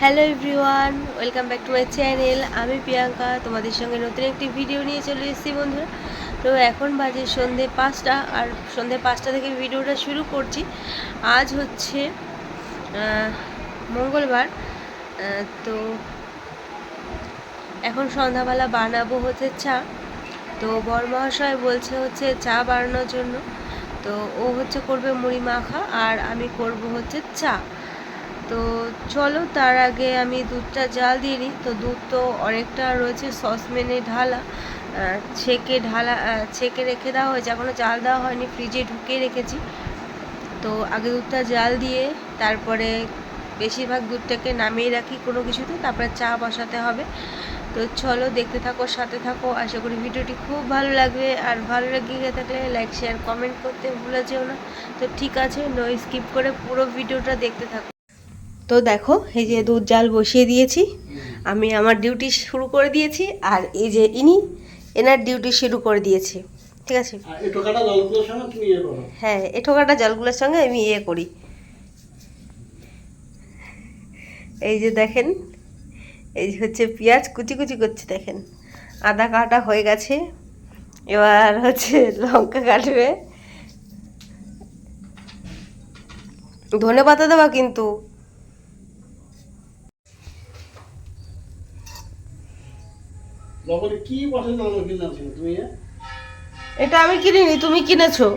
Hello everyone welcome back to my channel আমি প্রিয়াঙ্কা, তোমাদের সঙ্গে নতুন একটি ভিডিও নিয়ে চলে এসেছি বন্ধুরা। তো এখন বাজে সন্ধে পাঁচটা, আর সন্ধে পাঁচটা থেকে ভিডিওটা শুরু করছি। আজ হচ্ছে মঙ্গলবার তো এখন সন্ধ্যাবেলা বানাবো হচ্ছে চা। তো বরমহাশয় বলছে হচ্ছে চা বানানোর জন্য। তো ও হচ্ছে করবে মুড়ি মাখা, আর আমি করব হচ্ছে চা। তো চলো, তার আগে আমি দুধটা জাল দিয়ে নিই। তো দুধ তো অনেকটা রয়েছে সসপ্যানে ঢালা ছেঁকে ঢালা ছেঁকে রেখে দেওয়া হয়েছে এখনও জাল দেওয়া হয়নি, ফ্রিজে ঢুকিয়ে রেখেছি। তো আগে দুধটা জাল দিয়ে তারপরে বেশিরভাগ দুধটাকে নামিয়ে রাখি কোনো কিছুতে, তারপরে চা বসাতে হবে। তো চলো, দেখতে থাকো, সাথে থাকো, আশা করি ভিডিওটি খুব ভালো লাগবে। আর ভালো লেগে থাকলে লাইক শেয়ার কমেন্ট করতে ভুলে যেও না। তো ঠিক আছে নো স্কিপ করে পুরো ভিডিওটা দেখতে থাকো। তো দেখো এই যে দুধ জাল বসিয়ে দিয়েছি। আমি আমার ডিউটি শুরু করে দিয়েছি আর এই যে ইনি এনার ডিউটি শুরু করে দিয়েছে। ঠিক আছে? ইয়ে হ্যাঁ এঠোকাটা জলগুলোর সঙ্গে আমি ইয়ে করি। এই যে দেখেন এই যে হচ্ছে পেঁয়াজ কুচি কুচি করছে দেখেন। আদা কাটা হয়ে গেছে এবার হচ্ছে লঙ্কা কাটবে। ধনে পাতা দেওয়া কিন্তু। লবণে কি পছন্দ কিনলাম তুমি এটা আমি কিনিনি তুমি কিনেছো।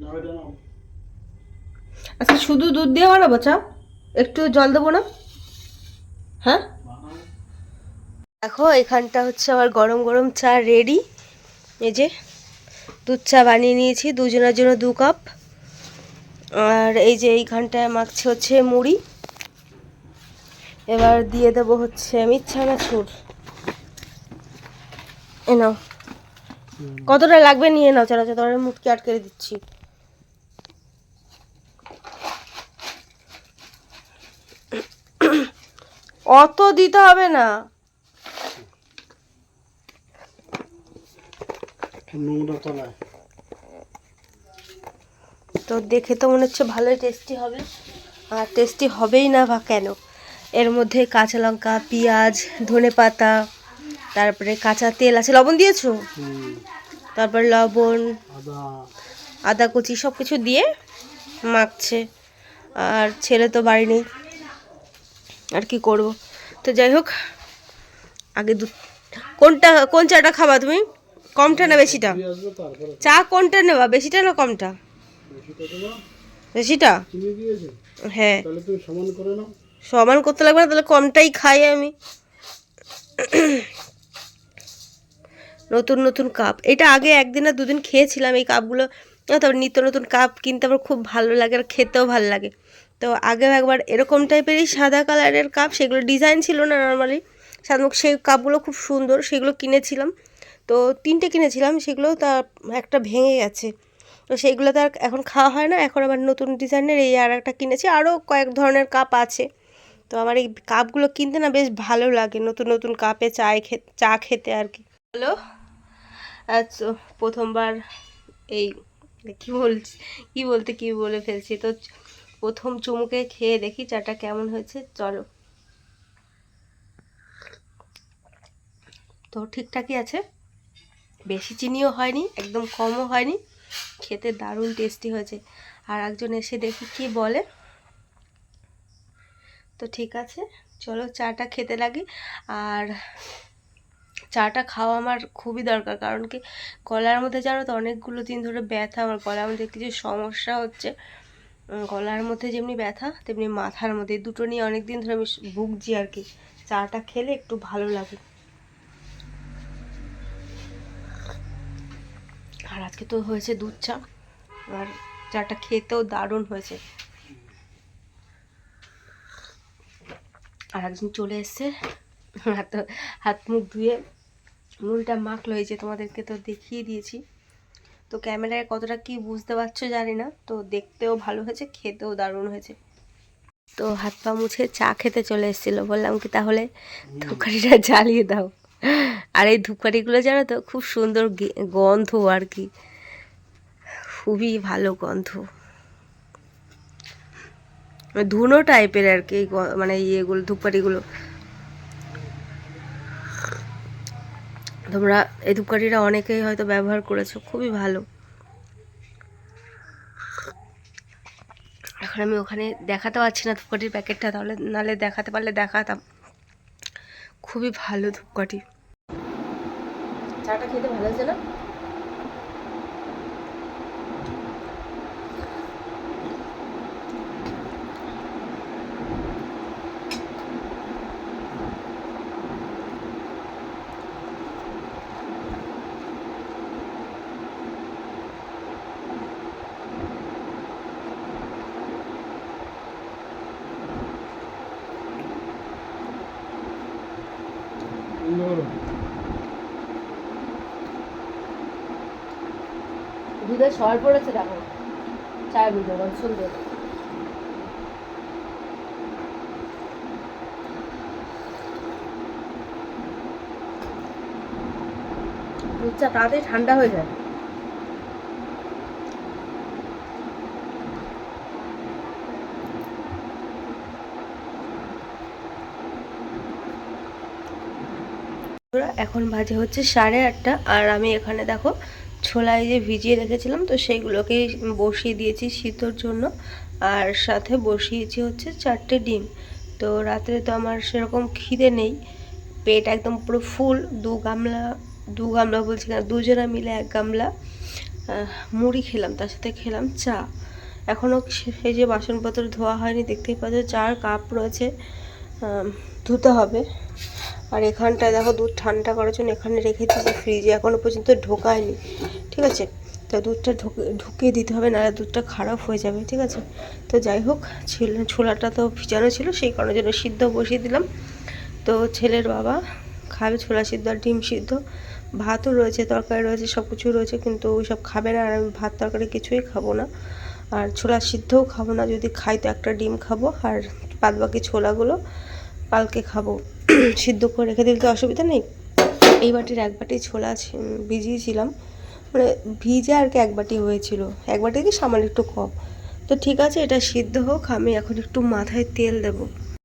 নাও এটা নাও। আচ্ছা শুধু দুধ দিয়ে বানাবো, চা? একটু জল দেবো না? হ্যাঁ? দেখো, এখানটা হচ্ছে আমার গরম গরম চা রেডি। এই যে, দুধ চা বানিয়ে নিয়েছি, দুজনের জন্য দু কাপ। আর এই যে, এইখানটায় মাখছে হচ্ছে মুড়ি। এবার দিয়ে দেবো হচ্ছে আমি চানাচুর এ নাও। কতটা লাগবে নিয়ে নাও চানাচুর তোমার মুটকি আটকে দিচ্ছি। অত দিতে হবে না। তো দেখে তো মনে হচ্ছে ভালোই টেস্টি হবে। আর টেস্টি হবেই না বা কেন? এর মধ্যে কাঁচা লঙ্কা পেঁয়াজ ধনে পাতা তারপরে কাঁচা তেল আছে। লবণ দিয়েছ? তারপর লবণ আদা। আদা কুচি সব কিছু দিয়ে মাখছে। আর ছেলে তো বাড়ি নেই। আর কি করব? তো যাই হোক, আগে দু কোনটা, কোন চাটা খাবা তুমি? কমটা না বেশিটা? চা কোনটা নেবা? বেশিটা না কমটা? বেশিটা? হ্যাঁ। সমান করতে লাগবে না, তাহলে কমটাই খাই আমি। নতুন নতুন কাপ এটা আগে একদিন না দুদিন খেয়েছিলাম এই কাপগুলো তারপর নিত্য নতুন কাপ কিনতে আমার খুব ভালো লাগে আর খেতেও ভালো লাগে। তো আগেও একবার এরকম টাইপেরই সাদা কালারের কাপ সেগুলো ডিজাইন ছিল না নর্মালি সাধারণত সেই কাপগুলো খুব সুন্দর, সেগুলো কিনেছিলাম। তো তিনটে কিনেছিলাম, সেগুলো তা একটা ভেঙে গেছে। তো সেইগুলো তো আর এখন খাওয়া হয় না, এখন আবার নতুন ডিজাইনের এই আর একটা কিনেছি আরও কয়েক ধরনের কাপ আছে। তো আমার এই কাপগুলো কিনতে না বেশ ভালো লাগে, নতুন নতুন কাপে চায় খে, চা খেতে আর কি। হ্যালো? আচ্ছা প্রথমবার এই, কি বলছি, কি বলতে, কি বলে ফেলছি? তো প্রথম চুমুকে খেয়ে দেখি চাটা কেমন হয়েছে, চলো। তো ঠিকঠাকই আছে। বেশি চিনিও হয়নি, একদম কমও হয়নি। খেতে দারুণ টেস্টি হয়েছে। আর একজন এসে দেখি কি বলে। তো ঠিক আছে, চলো চাটা খেতে লাগি। আর চাটা খাওয়া আমার খুবই দরকার, কারণ কি গলার মধ্যে জানো তো অনেকগুলো দিন ধরে ব্যথা, আমার গলার মধ্যে কিছু সমস্যা হচ্ছে। গলার মধ্যে যেমনি ব্যথা, তেমনি মাথার মধ্যে। দুটো নিয়ে অনেক দিন ধরে আমি ভুগছি আর কি। চাটা খেলে একটু ভালো লাগে। আর আজকে তো হয়েছে দুধ চা। আর চাটা খেতেও দারুণ হয়েছে। আর একজন চলে এসছে। হাত হাত মুখ ধুয়ে। মুড়িটা মাখলো, এই যে তোমাদেরকে তো দেখিয়ে দিয়েছি। তো ক্যামেরায় কতটা কি বুঝতে পারছ জানি না তো দেখতেও ভালো হয়েছে খেতেও দারুণ হয়েছে। তো হাত পা মুছে চা খেতে চলে এসেছিল বললাম কি তাহলে ধূপকাঠিটা জ্বালিয়ে দাও। আর এই ধূপকাঠিগুলো জানো তো খুব সুন্দর গন্ধ আর কি। খুবই ভালো গন্ধ। ধুনো টাইপের আর কি মানে ইয়েগুলো ধূপকাঠিগুলো। তোমরা এই ধূপকাঠিটা অনেকেই হয়তো ব্যবহার করেছ, খুবই ভালো। এখন আমি ওখানে দেখাতে পারছি না ধূপকাঠির প্যাকেটটা, তাহলে নালে দেখাতে পারলে দেখাতাম। খুবই ভালো ধূপকাঠি। চাটা খেতে ভালো হয়েছে না? দুধে সর পড়েছে দেখো। চায়ের দুধে কত সুন্দর দুধটা তাড়াতাড়ি ঠান্ডা হয়ে যায়। এখন বাজে হচ্ছে সাড়ে আটটা, আর আমি এখানে দেখো ছোলায় যে ভিজিয়ে রেখেছিলাম, তো সেইগুলোকেই বসিয়ে দিয়েছি শীতর জন্য, আর সাথে বসিয়েছি হচ্ছে চারটে ডিম। তো রাত্রে তো আমার সেরকম খিদে নেই, পেট একদম পুরো ফুল, দু গামলা দু গামলা বলছি না, দুজনা মিলে এক গামলা মুড়ি খেলাম, তার সাথে খেলাম চা। এখনও সেই যে বাসনপত্র ধোয়া হয়নি, দেখতেই পাচ্ছ, চার কাপ রয়েছে ধুতে হবে। আর এখানটায় দেখো দুধ ঠান্ডা করার জন্য এখানে রেখে দিয়েছি ফ্রিজে এখনও পর্যন্ত ঢোকায়নি, ঠিক আছে? তো দুধটা ঢুকে, ঢুকিয়ে দিতে হবে, নাহলে দুধটা খারাপ হয়ে যাবে, ঠিক আছে? তো যাই হোক, ছিল, ছোলাটা তো ভিজানো ছিল, সেই কারণের জন্য সিদ্ধ বসিয়ে দিলাম। তো ছেলের বাবা খাবে, ছোলা সিদ্ধ আর ডিম সিদ্ধ। ভাতও রয়েছে, তরকারি রয়েছে সব কিছু রয়েছে, কিন্তু ওই সব খাবে না, আর আমি ভাত, তরকারি কিছুই খাব না। আর ছোলা সিদ্ধও খাব না, যদি খাই তো একটা ডিম খাব, আর বাদ বাকি ছোলাগুলো কালকে খাব। সিদ্ধ করে রেখে দিলে তো অসুবিধা নেই। এই বাটির এক বাটি ছোলা ভিজিয়েছিলাম। মানে ভিজে আর কি এক বাটি হয়েছিল। এক বাটি কি সামান্য একটু কম। তো ঠিক আছে, এটা সিদ্ধ হোক, আমি এখন একটু মাথায় তেল দেবো।